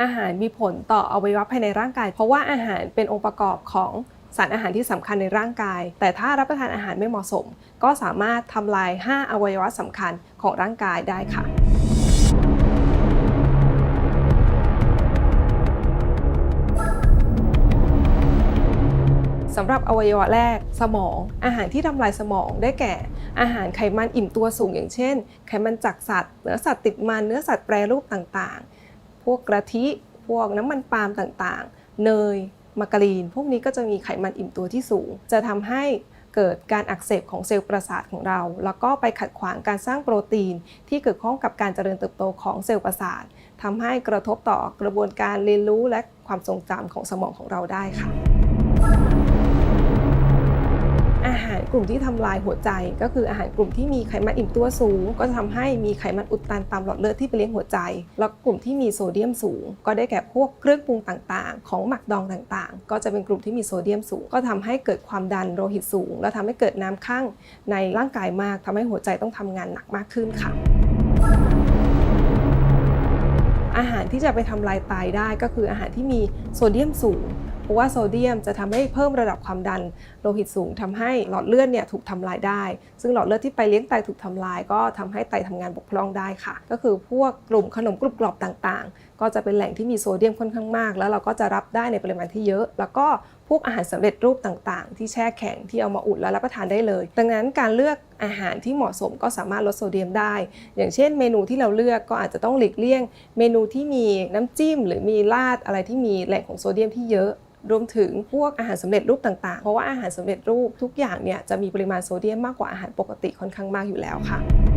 อาหารมีผลต่ออวัยวะภายในร่างกาย เพราะว่าอาหารเป็นองค์ประกอบของสารอาหารที่สำคัญในร่างกาย แต่ถ้ารับประทานอาหารไม่เหมาะสม ก็สามารถทำลาย 5 อวัยวะสำคัญของร่างกายได้ค่ะสำหรับอวัยวะแรกสมอง อาหารที่ทำลายสมองได้แก่ อาหารไขมันอิ่มตัวสูงอย่างเช่น ไขมันจากสัตว์เนื้อสัตว์ติดมันเนื้อสัตว์แปรรูปต่างๆ พวกกระทิพวกน้ำมันปาล์มต่างๆ เนยมาการีน พวกนี้ก็จะมีไขมันอิ่มตัวที่สูง จะทำให้เกิดการอักเสบของเซลล์ประสาทของเรา แล้วก็ไปขัดขวางการสร้างโปรตีน ที่เกี่ยวข้องกับการเจริญเติบโตของเซลล์ประสาททำให้กระทบต่อกระบวนการเรียนรู้และความทรงจำของสมองของเราได้ค่ะ หารกลุ่มที่ทำลายหัวใจ ก็คืออาหารกลุ่มที่มีไขมันอิ่มตัวสูง ก็จะทำให้มีไขมันอุดตันตามหลอดเลือดที่ไปเลี้ยงหัวใจ แล้วกลุ่มที่มีโซเดียมสูง ก็ได้แก่พวกเครื่องปรุงต่างๆ ของหมักดองต่างๆ ก็จะเป็นกลุ่มที่มีโซเดียมสูง ก็ทำให้เกิดความดันโลหิตสูง และทำให้เกิดน้ำข้างในร่างกายมากทำให้หัวใจต้องทำงานหนักมากขึ้นค่ะอาหารที่จะไปทำลายไตได้ก็คืออาหารที่มีโซเดียมสูง เพราะว่าโซเดียมจะทำให้เพิ่มระดับความดันโลหิตสูงทำให้หลอดเลือดเนี่ยถูกทำลายได้ ซึ่งหลอดเลือดที่ไปเลี้ยงไตถูกทำลาย ก็ทำให้ไตทำงานบกพร่องได้ค่ะ ก็คือพวกกลุ่มขนมกรุบกรอบต่างๆ ก็จะเป็นแหล่งที่มีโซเดียมค่อนข้างมาก แล้วเราก็จะรับได้ในปริมาณที่เยอะ แล้วก็พวกอาหารสำเร็จรูปต่างๆ ที่แช่แข็งที่เอามาอุ่นแล้วรับประทานได้เลย ดังนั้นการเลือกอาหารที่เหมาะสมก็สามารถลดโซเดียมได้ อย่างเช่น เมนูที่เราเลือกก็อาจจะต้องหลีกเลี่ยง เมนูที่มีน้ำจิ้ม หรือมีราดอะไรที่มีแหล่งของโซเดียมที่เยอะรวมถึงพวกอาหารสำเร็จรูปต่างๆ เพราะว่าอาหารสำเร็จรูปทุกอย่างเนี่ยจะมีปริมาณโซเดียมมากกว่าอาหารปกติค่อนข้างมากอยู่แล้วค่ะ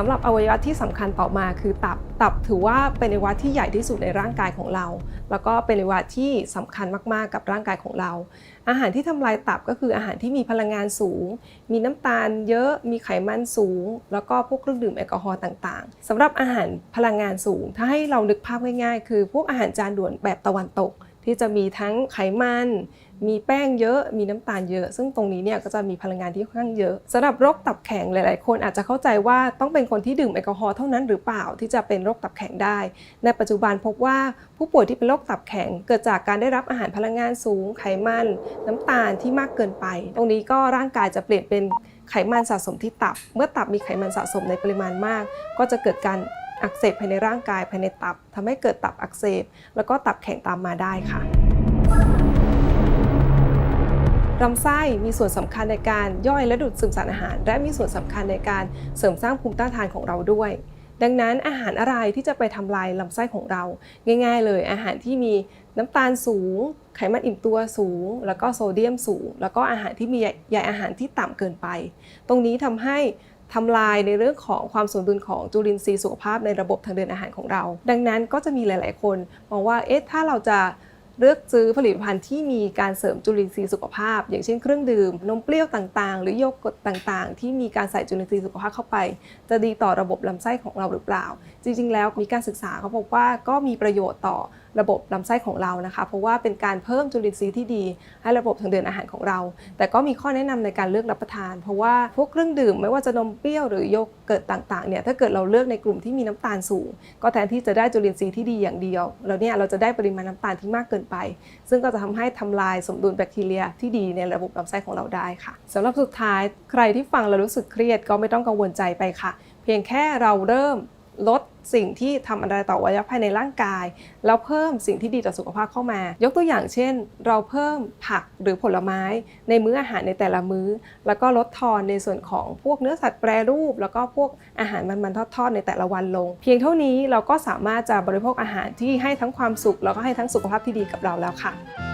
สำหรับอวัยวะที่สำคัญต่อมาคือตับ ตับถือว่าเป็นอวัยวะที่ใหญ่ที่สุดในร่างกายของเรา แล้วก็เป็นอวัยวะที่สำคัญมากๆกับร่างกายของเรา อาหารที่ทำลายตับก็คืออาหารที่มีพลังงานสูง มีน้ำตาลเยอะ มีไขมันสูง แล้วก็พวกเครื่องดื่มแอลกอฮอล์ต่างๆสำหรับอาหารพลังงานสูง ถ้าให้เรานึกภาพง่ายๆ คือพวกอาหารจานด่วนแบบตะวันตก ที่จะมีทั้งไขมัน มีแป้งเยอะ มีน้ำตาลเยอะ ซึ่งตรงนี้เนี่ยก็จะมีพลังงานที่ค่อนข้างเยอะสำหรับโรคตับแข็งหลาย ๆ คนอาจจะเข้าใจว่าต้องเป็นคนที่ดื่มแอลกอฮอล์เท่านั้นหรือเปล่าที่จะเป็นโรคตับแข็งได้ ในปัจจุบันพบว่าผู้ป่วยที่เป็นโรคตับแข็ง เกิดจากการได้รับอาหารพลังงานสูง ไขมัน น้ำตาลที่มากเกินไป ตรงนี้ก็ร่างกายจะเปลี่ยนเป็นไขมันสะสมที่ตับ เมื่อตับมีไขมันสะสมในปริมาณมาก ก็จะเกิดการ อักเสบภายในร่างกายภายในตับทำให้เกิดตับอักเสบ แล้วก็ตับแข็งตามมาได้ค่ะลำไส้มีส่วนสำคัญในการย่อยและดูดซึมสารอาหาร และมีส่วนสำคัญในการเสริมสร้างภูมิต้านทานของเราด้วย ดังนั้นอาหารอะไรที่จะไปทำลายลำไส้ของเรา ง่าย ๆ เลย อาหารที่มีน้ำตาลสูง ไขมันอิ่มตัวสูง แล้วก็โซเดียมสูง แล้วก็อาหารที่มีใยอาหารที่ต่ำเกินไป ตรงนี้ทำให้ ทำลายในเรื่องของความสมดุลของจุลินทรีย์สุขภาพในระบบทางเดินอาหารของเรา ดังนั้นก็จะมีหลาย ๆ คนมองว่าเอ๊ะถ้าเราจะเลือกซื้อผลิตภัณฑ์ที่มีการเสริมจุลินทรีย์สุขภาพ อย่างเช่นเครื่องดื่ม นมเปรี้ยวต่างๆ หรือโยเกิร์ตต่างๆ ที่มีการใส่จุลินทรีย์สุขภาพเข้าไป จะดีต่อระบบลำไส้ของเราหรือเปล่า จริงๆ แล้วมีการศึกษาเขาบอกว่าก็มีประโยชน์ต่อ ระบบลำไส้ของเรานะคะ เพราะว่าเป็นการเพิ่มจุลินทรีย์ที่ดี ให้ระบบทางเดินอาหารของเรา แต่ก็มีข้อแนะนำในการเลือกรับประทาน เพราะว่าพวกเครื่องดื่มไม่ว่าจะนมเปรี้ยวหรือโยเกิร์ตต่างๆเนี่ยถ้าเกิดเราเลือกในกลุ่มที่มีน้ำตาลสูง ก็แทนที่จะได้จุลินทรีย์ที่ดีอย่างเดียวแล้วเนี่ยเราจะได้ปริมาณน้ำตาลที่มากเกินไป ซึ่งก็จะทำให้ทำลายสมดุลแบคทีเรียที่ดีในระบบลำไส้ของเราได้ค่ะสำหรับสุดท้ายใครที่ฟังแล้วรู้สึกเครียดก็ไม่ต้องกังวลใจไปค่ะ เพียงแค่เราเริ่มลด สิ่งที่ทำอันตรายต่ออวัยวะภายในร่างกาย แล้วเพิ่มสิ่งที่ดีต่อสุขภาพเข้ามา ยกตัวอย่างเช่น เราเพิ่มผักหรือผลไม้ ในมื้ออาหารในแต่ละมื้อ แล้วก็ลดทอนในส่วนของพวกเนื้อสัตว์แปรรูป แล้วก็พวกอาหารมันๆทอดๆในแต่ละวันลง เพียงเท่านี้เราก็สามารถจะบริโภคอาหารที่ให้ทั้งความสุขแล้วก็ให้ทั้งสุขภาพที่ดีกับเราแล้วค่ะ